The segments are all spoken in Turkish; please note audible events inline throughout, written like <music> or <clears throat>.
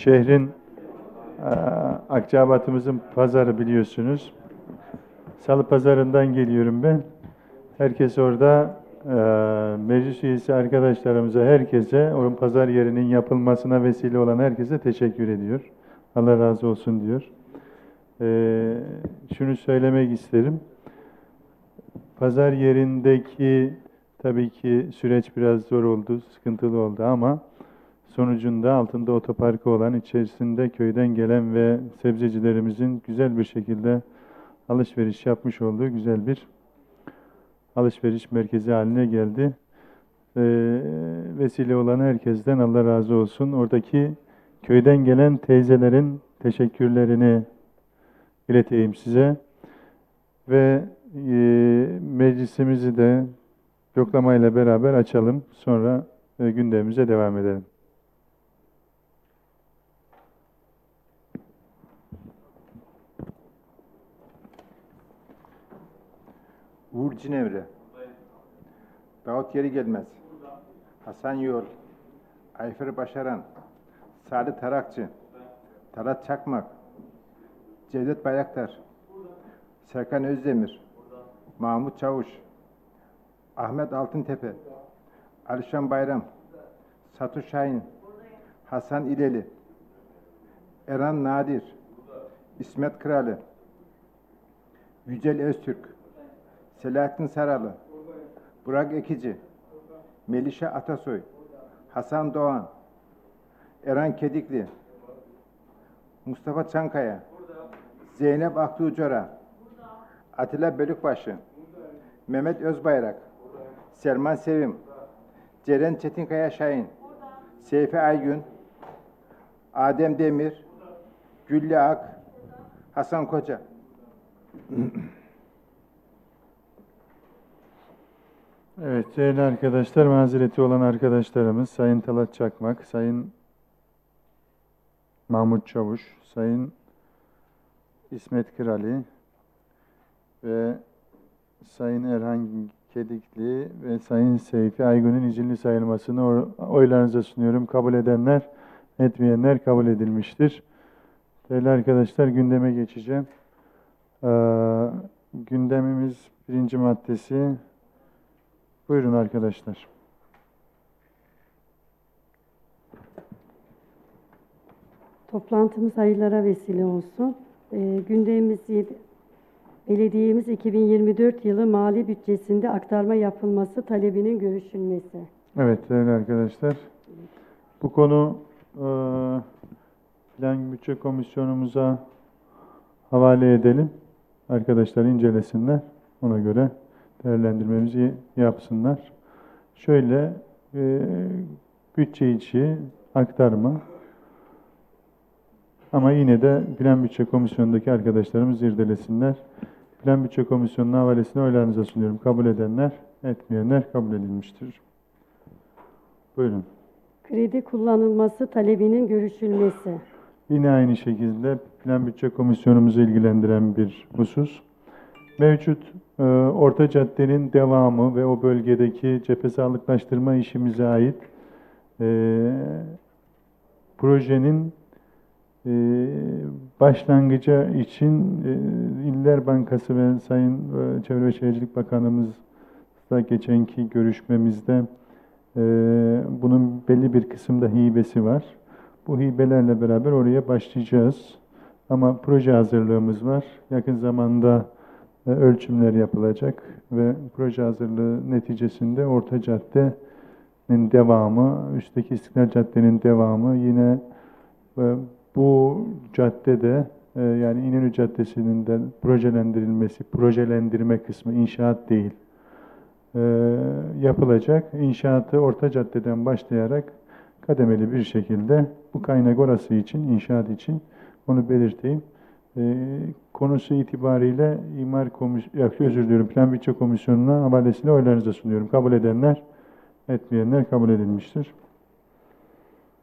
Şehrin Akçabat'ımızın pazarı biliyorsunuz. Salı pazarından geliyorum ben. Herkes orada meclis üyesi arkadaşlarımıza, herkese, onun pazar yerinin yapılmasına vesile olan herkese teşekkür ediyor. Allah razı olsun diyor. Şunu söylemek isterim. Pazar yerindeki tabii ki süreç biraz zor oldu, sıkıntılı oldu ama sonucunda altında otoparkı olan, içerisinde köyden gelen ve sebzecilerimizin güzel bir şekilde alışveriş yapmış olduğu güzel bir alışveriş merkezi haline geldi. Ee, vesile olan herkesten Allah razı olsun. Oradaki köyden gelen teyzelerin teşekkürlerini ileteyim size. Ve e, meclisimizi de yoklamayla beraber açalım. Sonra e, gündemimize devam edelim. Uğur Cinevre. Davut Geri Gelmez. Hasan Yol. Ayfer Başaran. Salih Tarakçı. Talat Çakmak. Cevdet Bayraktar. Serkan Özdemir. Mahmut Çavuş. Ahmet Altıntepe. Alişan Bayram. Satu Şahin. Hasan İleli. Eren Nadir. İsmet Kralı. Yücel Öztürk. Selahattin Saralı, Burak Ekici, Melişe Atasoy, Hasan Doğan, Eren Kedikli, Mustafa Çankaya, Zeynep Aktuğcora, Atilla Bölükbaşı, Mehmet Özbayrak, Selman Sevim, Ceren Çetinkaya Şahin, Seyfi Aygün, Adem Demir, Güllü Ak, Hasan Koca. <clears throat> Evet değerli arkadaşlar, mazereti olan arkadaşlarımız Sayın Talat Çakmak, Sayın Mahmut Çavuş, Sayın İsmet Kırali ve Sayın Erhan Kedikli ve Sayın Seyfi Aygün'ün izinli sayılmasını oylarınıza sunuyorum. Kabul edenler, etmeyenler kabul edilmiştir. Değerli arkadaşlar gündeme geçeceğim. Ee, gündemimiz birinci maddesi Buyurun arkadaşlar. Toplantımız hayırlara vesile olsun. Ee, gündemimiz belediyemiz 2024 yılı mali bütçesinde aktarma yapılması talebinin görüşülmesi. Evet değerli arkadaşlar. Bu konu e, Plan Bütçe Komisyonumuza havale edelim. Arkadaşlar incelesinler. Ona göre değerlendirmemizi yapsınlar. Şöyle e, bütçe içi aktarma ama yine de Plan Bütçe Komisyonu'ndaki arkadaşlarımız irdelesinler. Plan Bütçe Komisyonu'nun havalesini oylarınıza sunuyorum. Kabul edenler, etmeyenler kabul edilmiştir. Buyurun. Kredi kullanılması talebinin görüşülmesi. Yine aynı şekilde Plan Bütçe Komisyonumuzu ilgilendiren bir husus. Mevcut Orta Cadde'nin devamı ve o bölgedeki cephe sağlıklaştırma işimize ait e, projenin e, başlangıcı için e, İller Bankası ve Sayın e, Çevre ve Şehircilik Bakanımızla geçenki görüşmemizde e, bunun belli bir kısımda hibesi var. Bu hibelerle beraber oraya başlayacağız. Ama proje hazırlığımız var. Yakın zamanda ölçümler yapılacak ve proje hazırlığı neticesinde Orta Cadde'nin devamı, üstteki İstiklal Cadde'nin devamı yine e, bu caddede e, yani İnönü Caddesi'nin de projelendirilmesi, projelendirme kısmı inşaat değil e, yapılacak. İnşaatı Orta Cadde'den başlayarak kademeli bir şekilde bu kaynak orası için, inşaat için onu belirteyim. E, konusu itibariyle İmar Komisyonu, özür diliyorum, Plan Bütçe Komisyonu'na havalesini oylarınıza sunuyorum. Kabul edenler, etmeyenler kabul edilmiştir.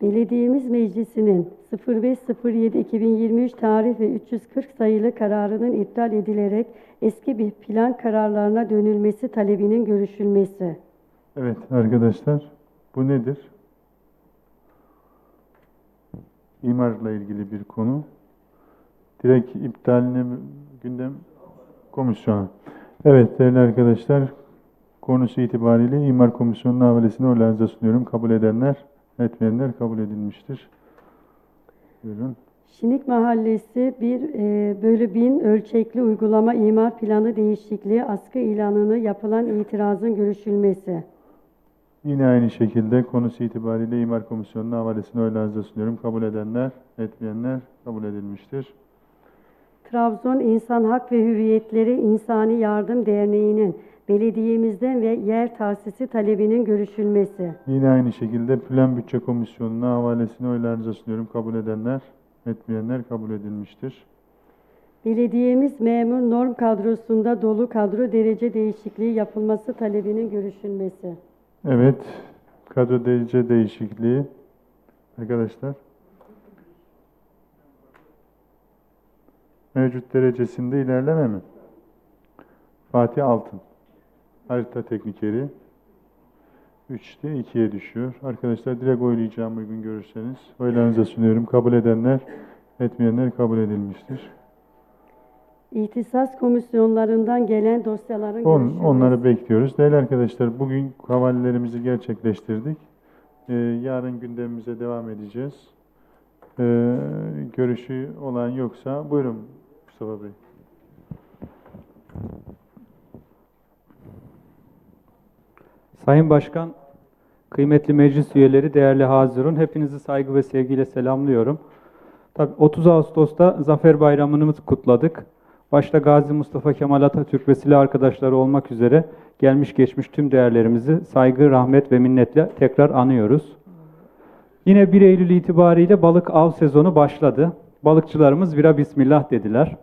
Belediyemiz Meclisi'nin 05.07.2023 tarih ve 340 sayılı kararının iptal edilerek eski bir plan kararlarına dönülmesi talebinin görüşülmesi. Evet arkadaşlar, bu nedir? imarla ilgili bir konu. Direkt iptaline gündem komisyonu. Evet değerli arkadaşlar, konusu itibariyle imar komisyonunun havalesini oylarınıza sunuyorum. Kabul edenler, etmeyenler kabul edilmiştir. Buyurun. Şinik Mahallesi bir e, bölü bin ölçekli uygulama imar planı değişikliği askı ilanını yapılan itirazın görüşülmesi. Yine aynı şekilde konusu itibariyle imar komisyonunun havalesini oylarınıza sunuyorum. Kabul edenler, etmeyenler kabul edilmiştir. Trabzon İnsan Hak ve Hürriyetleri İnsani Yardım Derneği'nin belediyemizden ve yer tahsisi talebinin görüşülmesi. Yine aynı şekilde Plan Bütçe Komisyonu'na havalesini oylarınıza sunuyorum. Kabul edenler, etmeyenler kabul edilmiştir. Belediyemiz memur norm kadrosunda dolu kadro derece değişikliği yapılması talebinin görüşülmesi. Evet, kadro derece değişikliği. Arkadaşlar. Mevcut derecesinde ilerleme mi? Fatih Altın. Harita teknikeri. 3'te 2'ye düşüyor. Arkadaşlar direkt oylayacağım uygun görürseniz. Oylarınıza sunuyorum. Kabul edenler, etmeyenler kabul edilmiştir. İhtisas komisyonlarından gelen dosyaların On, onları bekliyoruz. Değerli arkadaşlar, bugün havalelerimizi gerçekleştirdik. Ee, yarın gündemimize devam edeceğiz. Ee, görüşü olan yoksa buyurun Mustafa Bey. Sayın Başkan, kıymetli meclis üyeleri, değerli hazırın, hepinizi saygı ve sevgiyle selamlıyorum. Tabii 30 Ağustos'ta Zafer Bayramı'nı kutladık. Başta Gazi Mustafa Kemal Atatürk ve silah arkadaşları olmak üzere gelmiş geçmiş tüm değerlerimizi saygı, rahmet ve minnetle tekrar anıyoruz. Yine 1 Eylül itibariyle balık av sezonu başladı. Balıkçılarımız bira bismillah dediler.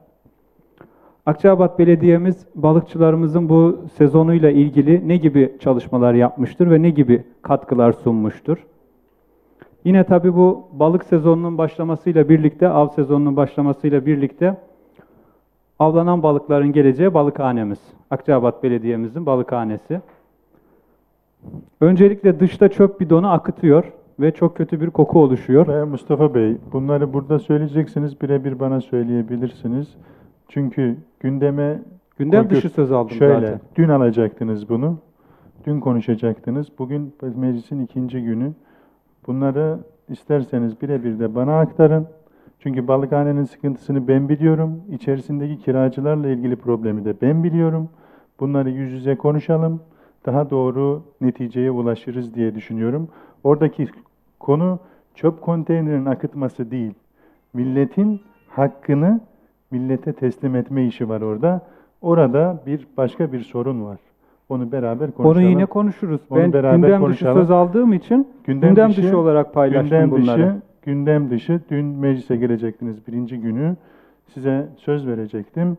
Akçabat Belediye'miz balıkçılarımızın bu sezonuyla ilgili ne gibi çalışmalar yapmıştır ve ne gibi katkılar sunmuştur? Yine tabii bu balık sezonunun başlamasıyla birlikte, av sezonunun başlamasıyla birlikte avlanan balıkların geleceği balıkhanemiz. Akçabat Belediye'mizin balıkhanesi. Öncelikle dışta çöp bidonu akıtıyor ve çok kötü bir koku oluşuyor. Ve Mustafa Bey, bunları burada söyleyeceksiniz, birebir bana söyleyebilirsiniz. Çünkü gündeme Gündem koy- dışı söz aldım Şöyle, zaten. dün alacaktınız bunu. Dün konuşacaktınız. Bugün meclisin ikinci günü. Bunları isterseniz birebir de bana aktarın. Çünkü balıkhanenin sıkıntısını ben biliyorum. İçerisindeki kiracılarla ilgili problemi de ben biliyorum. Bunları yüz yüze konuşalım. Daha doğru neticeye ulaşırız diye düşünüyorum. Oradaki konu çöp konteynerinin akıtması değil. Milletin hakkını millete teslim etme işi var orada. Orada bir başka bir sorun var. Onu beraber konuşalım. Onu yine konuşuruz. Onu ben beraber gündem dışı konuşalım. söz aldığım için gündem, dışı, olarak paylaştım gündem bunları. Dışı, gündem dışı, dün meclise gelecektiniz birinci günü. Size söz verecektim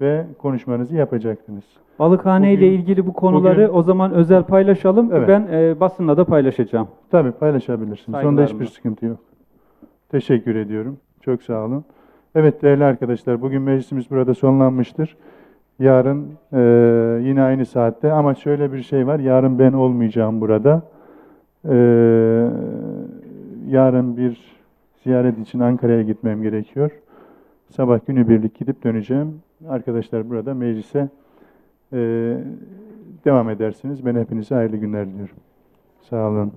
ve konuşmanızı yapacaktınız. Balıkhane ile Bugün- ilgili bu konuları bugün- o zaman özel paylaşalım. Evet. Ben e, basınla da paylaşacağım. Tabii paylaşabilirsiniz. Saygılarımla. hiçbir sıkıntı yok. Teşekkür ediyorum. Çok sağ olun. Evet değerli arkadaşlar, bugün meclisimiz burada sonlanmıştır. Yarın eee, yine aynı saatte ama şöyle bir şey var. Yarın ben olmayacağım burada. Eee, yarın bir ziyaret için Ankara'ya gitmem gerekiyor. Sabah günübirlik gidip döneceğim. Arkadaşlar burada meclise eee, devam edersiniz. Ben hepinize hayırlı günler diliyorum. Sağ olun.